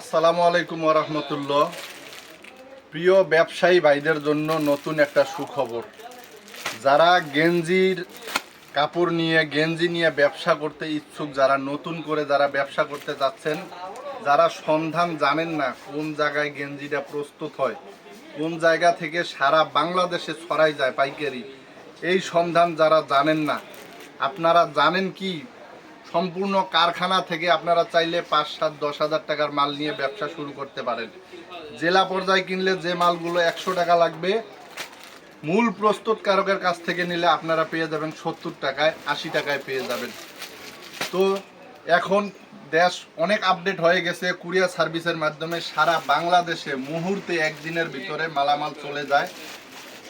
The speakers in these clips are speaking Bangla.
আসসালামু আলাইকুম রহমতুল্লাহ। প্রিয় ব্যবসায়ী ভাইদের জন্য নতুন একটা সুখবর। যারা গেঞ্জির কাপড় নিয়ে, গেঞ্জি নিয়ে ব্যবসা করতে ইচ্ছুক, যারা নতুন করে যারা ব্যবসা করতে যাচ্ছেন, যারা সন্ধান জানেন না কোন জায়গায় গেঞ্জিটা প্রস্তুত হয়, কোন জায়গা থেকে সারা বাংলাদেশে ছড়াই যায় পাইকারি, এই সন্ধান যারা জানেন না, আপনারা জানেন কি সম্পূর্ণ কারখানা থেকে আপনারা চাইলে পাঁচ সাত, দশ হাজার টাকার মাল নিয়ে ব্যবসা শুরু করতে পারেন। জেলা পর্যায়ে কিনলে যে মালগুলো একশো টাকা লাগবে, মূল প্রস্তুতকারকের কাছ থেকে নিলে আপনারা পেয়ে যাবেন সত্তর টাকায়, আশি টাকায় পেয়ে যাবেন। তো এখন দেশ অনেক আপডেট হয়ে গেছে, কুরিয়ার সার্ভিসের মাধ্যমে সারা বাংলাদেশে মুহূর্তে একদিনের ভিতরে মালামাল চলে যায়।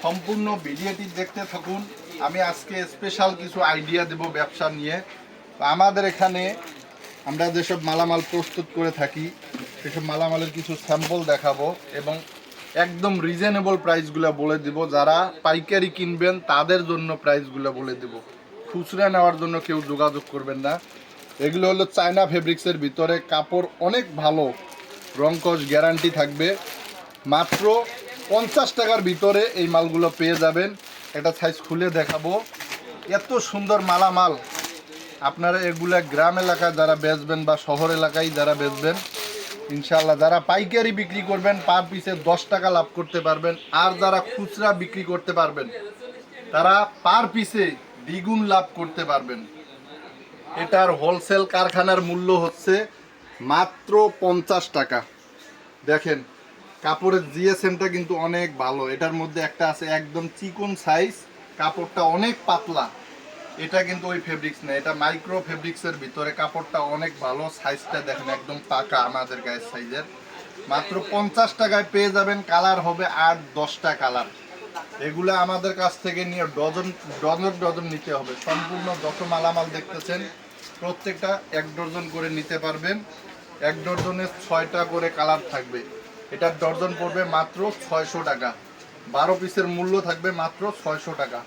সম্পূর্ণ ভিডিওটি দেখতে থাকুন, আমি আজকে স্পেশাল কিছু আইডিয়া দেব ব্যবসা নিয়ে। আমাদের এখানে আমরা যেসব মালামাল প্রস্তুত করে থাকি, সেসব মালামালের কিছু স্যাম্পল দেখাবো এবং একদম রিজনেবল প্রাইসগুলো বলে দিব। যারা পাইকারি কিনবেন, তাদের জন্য প্রাইসগুলো বলে দিব। খুচরা নেওয়ার জন্য কেউ যোগাযোগ করবেন না। এগুলো হলো চায়না ফেব্রিক্সের ভিতরে কাপড় অনেক ভালো রংকশ গ্যারান্টি থাকবে। মাত্র পঞ্চাশ টাকার ভিতরে এই মালগুলো পেয়ে যাবেন। একটা সাইজ খুলে দেখাবো। এত সুন্দর মালামাল আপনারা এগুলা গ্রাম এলাকায় যারা বেচবেন বা শহর এলাকায় যারা বেচবেন ইনশাল্লাহ যারা পাইকারি বিক্রি করবেন, পার পিসে দশ টাকা লাভ করতে পারবেন। আর যারা খুচরা বিক্রি করতে পারবেন, তারা পার পিসে দ্বিগুণ লাভ করতে পারবেন। এটার হোলসেল কারখানার মূল্য হচ্ছে মাত্র পঞ্চাশ টাকা। দেখেন, কাপড়ের জিএসএমটা কিন্তু অনেক ভালো। এটার মধ্যে একটা আছে একদম চিকন সাইজ কাপড়টা অনেক পাতলা। এটা কিন্তু ওই ফেব্রিক্স না এটা মাইক্রো ফেব্রিক্সের ভিতরে কাপড়টা অনেক ভালো সাইজটা দেখেন একদম পাকা আমাদের গায়ের সাইজের মাত্র পঞ্চাশ টাকায় পেয়ে যাবেন কালার হবে আট দশটা কালার এগুলো আমাদের কাছ থেকে নিয়ে ডজন ডজন ডজন নিতে হবে। সম্পূর্ণ যত মালামাল দেখতেছেন, প্রত্যেকটা এক ডজন করে নিতে পারবেন। এক ডজনে ছয়টা করে কালার থাকবে। এটার ডজন পড়বে মাত্র ছয়শো টাকা। বারো পিসের মূল্য থাকবে মাত্র ছয়শো টাকা।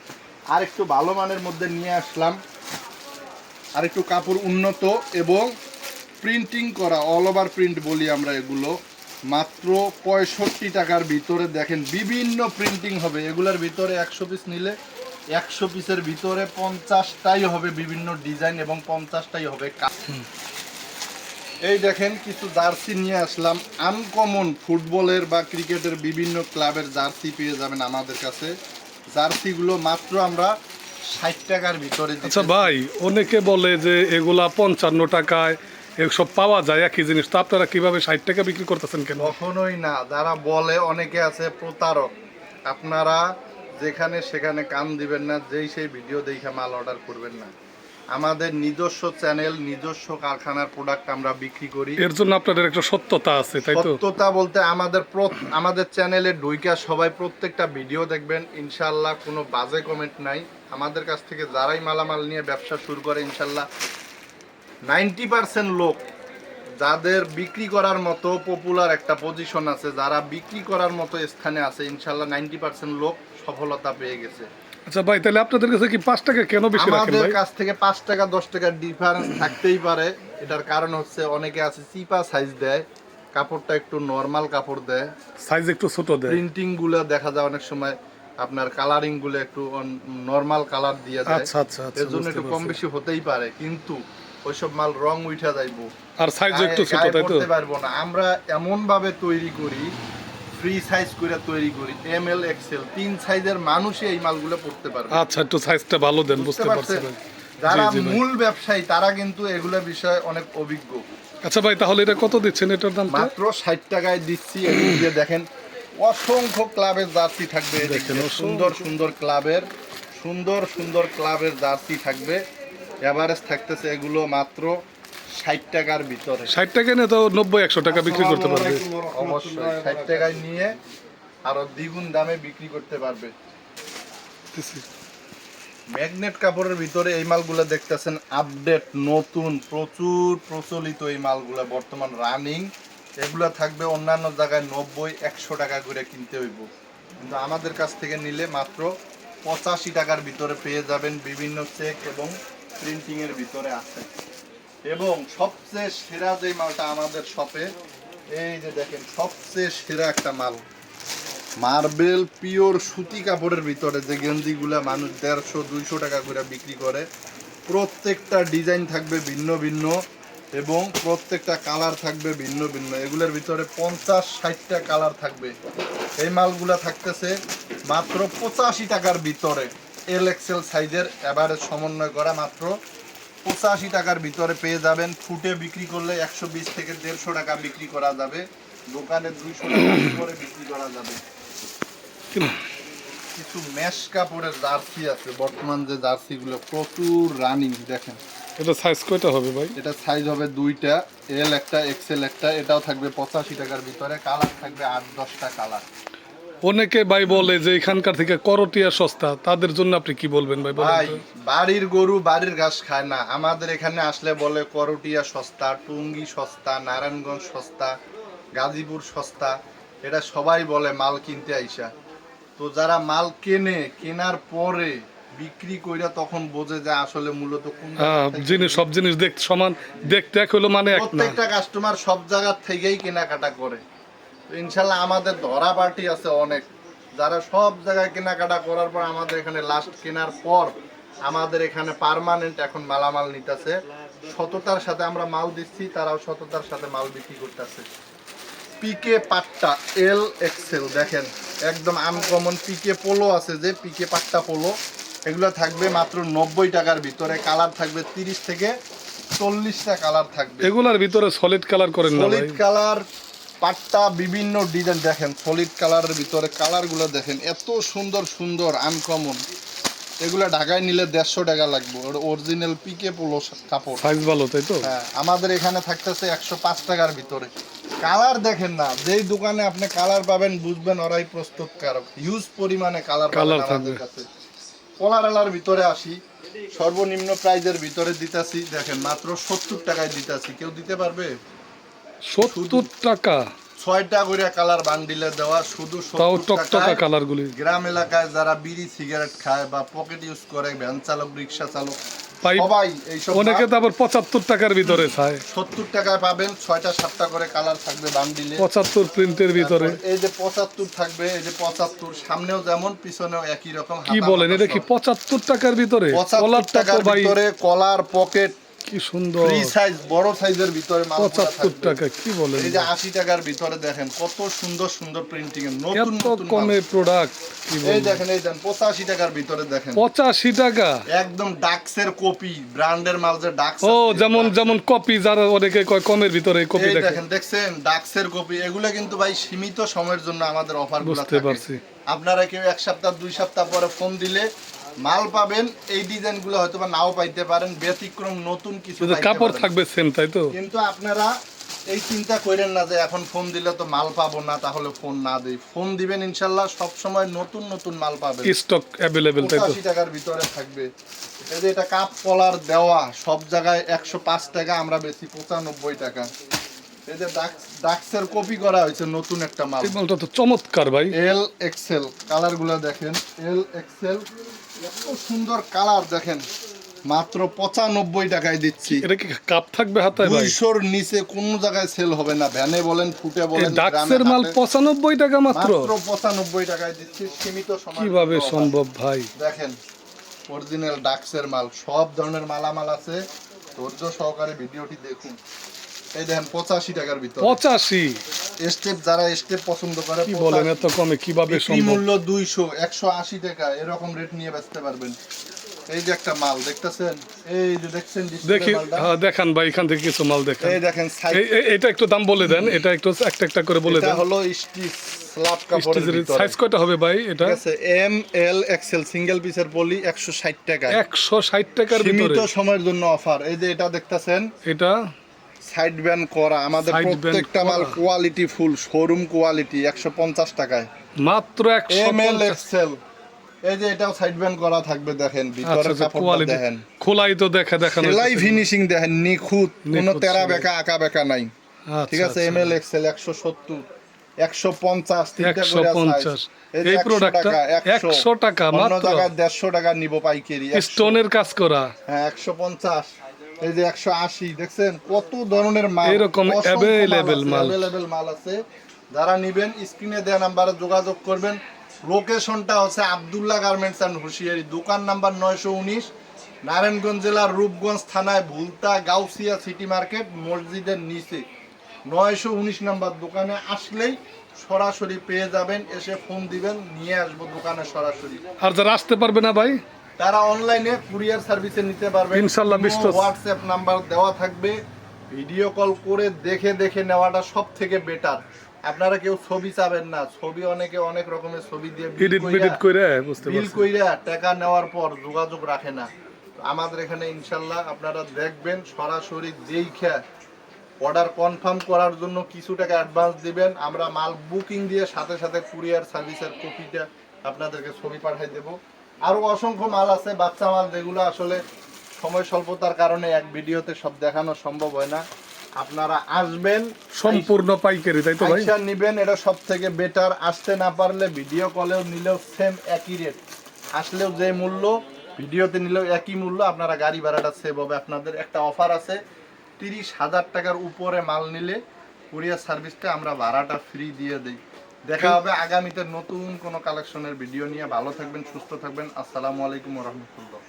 আর একটু ভালো মানের মধ্যে নিয়ে আসলাম। আর একটু কাপড় উন্নত এবং প্রিন্টিং করা অল ওভার প্রিন্ট বলি আমরা এগুলো। মাত্র পঁয়ষট্টি টাকার ভিতরে দেখেন বিভিন্ন প্রিন্টিং হবে। এগুলোর ভিতরে একশো পিস নিলে একশো পিসের ভিতরে পঞ্চাশটাই হবে বিভিন্ন ডিজাইন এবং পঞ্চাশটাই হবে এই দেখেন কিছু জার্সি নিয়ে আসলাম। আনকমন ফুটবলের বা ক্রিকেটের বিভিন্ন ক্লাবের জার্সি পেয়ে যাবেন আমাদের কাছে। জার্সিগুলো মাত্র আমরা ষাট টাকার ভিতরে আচ্ছা ভাই অনেকে বলে যে এগুলা পঞ্চান্ন টাকায় এসব পাওয়া যায় একই জিনিস। তো আপনারা কীভাবে ষাট টাকা বিক্রি করতেছেন কেন? কখনোই না। যারা বলে অনেকে আছে প্রতারক। আপনারা যেখানে সেখানে কান দিবেন না যেই সেই ভিডিও দেখে মাল অর্ডার করবেন না। আমাদের নিজস্ব চ্যানেল নিজস্ব কারখানার প্রোডাক্ট আমরা বিক্রি করি। এর জন্য আপনাদের একটা সত্যতা আছে তাই তো? সত্যতা বলতে আমাদের আমাদের চ্যানেলে ডুইকা সবাই প্রত্যেকটা ভিডিও দেখবেন ইনশাল্লাহ কোনো বাজে কমেন্ট নাই। আমাদের কাছ থেকে যারাই মালামাল নিয়ে ব্যবসা শুরু করে ইনশাল্লাহ নাইনটি পার্সেন্ট লোক যাদের বিক্রি করার মতো পপুলার একটা পজিশন আছে যারা বিক্রি করার মতো স্থানে আছে ইনশাল্লাহ নাইনটি পার্সেন্ট লোক সফলতা পেয়ে গেছে। আচ্ছা ভাই তাহলে আপনাদের কাছে কি টাকা কেন বেশি রাখেন আমাদের কাছ থেকে টাকা দশ টাকার ডিফারেন্স থাকতেই পারে। এটার কারণ হচ্ছে অনেকে আছে চিপা সাইজ দেয় কাপড়টা একটু নর্মাল কাপড় দেয়। সাইজ একটু ছোট দেয়। প্রিন্টিংগুলো দেখা যায় অনেক সময় আপনার কালারিংগুলো একটু নর্মাল কালার দিয়ে দেয়। আচ্ছা আচ্ছা আচ্ছা এর জন্য একটু কম বেশি হতেই পারে কিন্তু ওইসব মাল রং উঠা যাইবো। আর সাইজ একটু ছোট তাই তো? পারব না। আমরা এমন ভাবে তৈরি করি ফ্রি সাইজ করে তৈরি করি এম এল এক্সেল তিন সাইজের মানুষই এই মালগুলো পড়তে পারবে। আচ্ছা একটু সাইজটা ভালো দেন বুঝতে পারছেন? যারা। মূল ব্যবসায়ী তারা কিন্তু এগুলো বিষয়ে অনেক অভিজ্ঞ। আচ্ছা ভাই তাহলে এটা কত দিচ্ছেন? এটার দামটা? মাত্র ষাট টাকায় দিচ্ছি। দিয়ে দেখেন অসংখ্য ক্লাবের জার্সি থাকবে। দেখেন, সুন্দর সুন্দর ক্লাবের সুন্দর সুন্দর ক্লাবের জার্সি থাকবে। এভারেজ থাকতেছে এগুলো মাত্র ষাট টাকার ভিতরে। ষাট টাকা নিয়ে তো নব্বই একশো টাকা বিক্রি করতে পারবে। অবশ্যই ষাট টাকায় নিয়ে আরও দ্বিগুণ দামে বিক্রি করতে পারবে। ম্যাগনেট কাপড়ের ভিতরে এই মালগুলো দেখতেছেন আপডেট নতুন প্রচুর প্রচলিত এই মালগুলো বর্তমান রানিং। এগুলা থাকবে অন্যান্য জায়গায় নব্বই একশো টাকা করে কিনতে হইব। কিন্তু আমাদের কাছ থেকে নিলে মাত্র পঁচাশি টাকার ভিতরে পেয়ে যাবেন বিভিন্ন চেক এবং প্রিন্টিং এর ভিতরে আছে। এবং সবচেয়ে সেরা যে মালটা আমাদের শপে, এই যে দেখেন, সবচেয়ে সেরা একটা মাল। মার্বেল পিওর সুতি কাপড়ের ভিতরে যে গেঞ্জিগুলা মানুষ দেড়শো, দুইশো টাকা করে বিক্রি করে, প্রত্যেকটা ডিজাইন থাকবে ভিন্ন ভিন্ন এবং প্রত্যেকটা কালার থাকবে ভিন্ন ভিন্ন। এগুলোর ভিতরে পঞ্চাশ, ষাটটা কালার থাকবে। এই মালগুলা থাকতেছে মাত্র পঁচাশি টাকার ভিতরে এল এক্সেল সাইজের এভারেজ সমন্বয় করা মাত্র পঁচাশি টাকার ভিতরে পেয়ে যাবেন। ফুটে বিক্রি করলে একশো বিশ থেকে দেড়শো টাকা বিক্রি করা যাবে। দোকানে দুইশো টাকা করে বিক্রি করা যাবে। কিছু মেশ কাপড়ের জার্সি আছে। বর্তমান যে জার্সিগুলো প্রচুর রানিং দেখেন। এটা সাইজ কয়টা হবে ভাই? এটা সাইজ হবে দুইটা। এল একটা এক্সেল একটা এটাও থাকবে পঁচাশি টাকার ভিতরে। কালার থাকবে আট দশটা কালার অনেকে ভাই বলে যে এখানকার থেকে করটিয়া সস্তা তাদের জন্য আপনি কি বলবেন ভাই ভাই বাড়ির গরু বাড়ির ঘাস খায় না। আমাদের এখানে আসলে বলে করটিয়া সস্তা টুঙ্গি সস্তা নারায়ণগঞ্জ সস্তা গাজীপুর সস্তা এটা সবাই বলে মাল কিনতে আইসা। তো যারা মাল কেনে কেনার পরে বিক্রি কইরা তখন বোঝে যে আসলে মূলত কোন হ্যাঁ জিনিস সব জিনিস দেখতে সমান দেখতে এক হলো মানে এক না। প্রত্যেকটা কাস্টমার সব জায়গা থেকেই কেনাকাটা করে। ইনশাল্লাহ আমাদের ধরা পার্টি আছে অনেক। যারা সব জায়গায় কেনাকাটা করার পর আমাদের এখানে লাস্ট কেনার পর আমাদের এখানে পার্মানেন্ট এখন মালামাল নিতেছে। সততার সাথে আমরা মাল দিচ্ছি তারাও সততার সাথে মাল বিক্রি করতেছে। পিকে পাট্টা এল এক্সেল দেখেন একদম আনকমন পিকে পোলো আছে যে পিকে পাট্টা পোলো এগুলো থাকবে মাত্র নব্বই টাকার ভিতরে কালার থাকবে তিরিশ থেকে চল্লিশটা কালার থাকবে। এগুলার ভিতরে সলিড কালার করেন সলিড কালার পাট্টা বিভিন্ন ডিজাইন দেখেন সলিড কালারের ভিতরে কালারগুলো দেখেন এত সুন্দর সুন্দর আনকমন এগুলো ঢাকায় নিলে দেড়শো টাকা লাগবে অরিজিনাল পিকে পোলো কাপড়। সাইজ ভালো তাই তো? হ্যাঁ আমাদের এখানে থাকতেছে একশো পাঁচ টাকার ভিতরে। কালার দেখেন না যেই দোকানে আপনি কালার পাবেন বুঝবেন ওরাই প্রস্তুতকারক। হিউজ পরিমাণে কালার আমাদের থাকবে। কাছে। কলারালার ভিতরে আসি সর্বনিম্ন প্রাইজের ভিতরে দিতাছি দেখেন মাত্র সত্তর টাকায় দিতাছি। কেউ দিতে পারবে? সত্তর টাকা। ছয়টা করে কালার বান্ডিলে দেওয়া শুধু তাও টকটকা কালারগুলি। গ্রাম এলাকায় যারা বিড়ি সিগারেট খায় বা পকেট ইউজ করে ভ্যান চালক রিক্সা চালক সবাই এইসব অনেকে তো আবার পঁচাত্তর টাকার ভিতরে চায় সত্তর টাকায় পাবেন ছয়টা সাতটা করে কালার থাকবে বান্ডিলে। পঁচাত্তর প্রিন্টের ভিতরে। এই যে পঁচাত্তর থাকবে এই যে পঁচাত্তর সামনেও যেমন পিছনেও একই রকম কি বলেন এটা কি পঁচাত্তর টাকার ভিতরে? পঁচাত্তর টাকার ভিতরে কলার পকেট কি সুন্দর। ফ্রি সাইজ বড় সাইজের ভিতরে পঁচাত্তর টাকা কি বলেন এই যে আশি টাকার ভিতরে দেখেন কত সুন্দর সুন্দর প্রিন্টিং এর নতুন নতুন মাল। কমে প্রোডাক্ট কি এই দেখেন এই দেখেন পঁচাশি টাকার ভিতরে দেখেন। পঁচাশি টাকা? একদম ডাক্সের কপি ব্র্যান্ডের মাল যে ডাক্স ও যেমন যেমন কপি যারা অনেকে কয় কমের ভিতরে কপি এই দেখে। দেখেন দেখছেন? ডাক্সের কপি এগুলো কিন্তু ভাই সীমিত সময়ের জন্য আমাদের অফার বুঝতে পারছি। আপনারা কেউ এক সপ্তাহ দুই সপ্তাহ পরে ফোন দিলে মাল পাবেন এই ডিজাইনগুলো হয়তো বা নাও পাইতে পারেন ব্যতিক্রম নতুন কিছু কাপড় থাকবে সেম তাই তো? কিন্তু আপনারা এই চিন্তা করেন না যে এখন ফোন দিলে তো মাল পাবো না তাহলে ফোন না দেই। ফোন দিবেন ইনশাল্লাহ সব সময় নতুন নতুন মাল পাবেন। স্টক অ্যাভেলেবেল তাই তো? পঁচাশি টাকার ভিতরে থাকবে। এই যে এটা কাপ কলার দেওয়া সব জায়গায় একশো পাঁচ টাকা আমরা বেশি পঁচানব্বই টাকা। এই যে ডাক্স ডাক্সের কপি করা হয়েছে নতুন একটা মাল। মালটা তো চমৎকার ভাই। এল এক্সেল কালারগুলো দেখেন। এল এক্সেল এত সুন্দর কালার দেখেন। মাত্র পঁচানব্বই টাকায় দিচ্ছি। এটা কি কাপ থাকবে ভাই? দুইশোর নিচে কোনো জায়গায় সেল হবে না। ভ্যানে বলেন ফুটে বলেন ডাক্সের মাল পঁচানব্বই টাকা মাত্র? মাত্র পঁচানব্বই টাকায় দিচ্ছি সীমিত সময় কীভাবে সম্ভব ভাই? দেখেন অরিজিনাল ডাক্সের মাল সব ধরনের মালামাল আছে। ধৈর্য সহকারে ভিডিওটি দেখুন। এই দেখেন পঁচাশি টাকার ভিতর। পঁচাশি? স্টেপ যারা স্টেপ পছন্দ করে কি বলেন এত কমে কীভাবে সম্ভব? মূল্য দুইশো একশো আশি টাকা এরকম রেট নিয়ে বেচতে পারবেন। এই যে একটা মাল দেখতেছেন? এই যে দেখছেন দেখি হ্যাঁ, দেখান ভাই এখান থেকে কিছু মাল দেখান। এই দেখেন এটা একটু দাম বলে দেন এটা একটু একটা একটা করে বলে এটা হলো স্টিচ স্ল্যাব কাপড়ের ভিতরে। সাইজ কয়টা হবে ভাই এটা? ঠিক আছে এম এল এক্সেল সিঙ্গেল পিসের পলি টাকা একশো ষাট টাকার ভিতরে। সীমিত সময়ের জন্য অফার এই যে এটা দেখতেছেন? এটা? সাইড ব্যান করা আমাদের প্রত্যেকটা মাল কোয়ালিটি ফুল শোরুম কোয়ালিটি একশো পঞ্চাশ টাকায়। মাত্র একশো এম এল এক্সেল এই যে এটাও সাইড ব্যান করা থাকবে দেখেন ভিতরে আচ্ছা কাপড়টা দেখেন। খোলাই তো দেখা দেখানো সেলাই ফিনিশিং দেখেন নিখুঁত কোনো তেরা বেকা আঁকা বেকা নাই। আচ্ছা, ঠিক আছে আচ্ছা। এম এল এক্সেল একশো সত্তর একশো পঞ্চাশ একশো পঞ্চাশ। এই যে এই 100 প্রোডাক্টটা একশো। টাকা মাত্র। দেড়শো টাকা নিব পাইকারি স্টোনের কাজ করা। হ্যাঁ একশো পঞ্চাশ। এই যে একশো আশি দেখছেন? কত ধরনের মাল এরকম available মাল। অ্যাভেলেবেল মাল আছে। যারা নিবেন স্ক্রিনে দেওয়া নাম্বারে যোগাযোগ করবেন। লোকেশনটা হচ্ছে আবদুল্লাহ গার্মেন্টস অ্যান্ড হুঁশিয়ারি দোকান নাম্বার নয়শো উনিশ নারায়ণগঞ্জ জেলার রূপগঞ্জ থানায় ভুলতা গাউসিয়া সিটি মার্কেট মসজিদের নিচে। নয়শো উনিশ নাম্বার দোকানে আসলেই সরাসরি পেয়ে যাবেন এসে ফোন দিবেন নিয়ে আসব দোকানে সরাসরি। আর যারা আসতে পারবে না ভাই? তারা অনলাইনে কুরিয়ার সার্ভিসে নিতে পারবে। ইনশাল্লাহ। হোয়াটসঅ্যাপ নাম্বার দেওয়া থাকবে। ভিডিও কল করে দেখে দেখে নেওয়াটা সব থেকে বেটার আপনারা কেউ ছবি চাবেন না। ছবি অনেকে অনেক রকমের ছবি দিয়ে এডিট কইরা- বিডিট বুঝতে বিল কইরা টাকা নেওয়ার পর যোগাযোগ রাখে না। আমাদের এখানে ইনশাল্লাহ আপনারা দেখবেন সরাসরি যেইখা অর্ডার কনফার্ম করার জন্য কিছু টাকা অ্যাডভান্স দিবেন। আমরা মাল বুকিং দিয়ে সাথে সাথে কুরিয়ার সার্ভিসের কপিটা আপনাদেরকে ছবি পাঠিয়ে দেব। আরও অসংখ্য মাল আছে বাচ্চা মাল যেগুলো আসলে সময় স্বল্পতার কারণে এক ভিডিওতে সব দেখানো সম্ভব হয় না। আপনারা আসবেন সম্পূর্ণ পাইকারি তাই তো ভাই? নিবেন এটা সব থেকে বেটার আসতে না পারলে ভিডিও কলেও নিলেও সেম একই রেট আসলেও যে মূল্য ভিডিওতে নিলেও একই মূল্য আপনারা গাড়ি ভাড়াটা সেভ হবে। আপনাদের একটা অফার আছে তিরিশ হাজার টাকার উপরে মাল নিলে কুরিয়ার সার্ভিসটা আমরা ভাড়াটা ফ্রি দিয়ে দিই। দেখা হবে আগামীতে নতুন কোনো কালেকশনের ভিডিও নিয়ে। ভালো থাকবেন, সুস্থ থাকবেন। আসসালামু আলাইকুম রহমতুল্লাহ।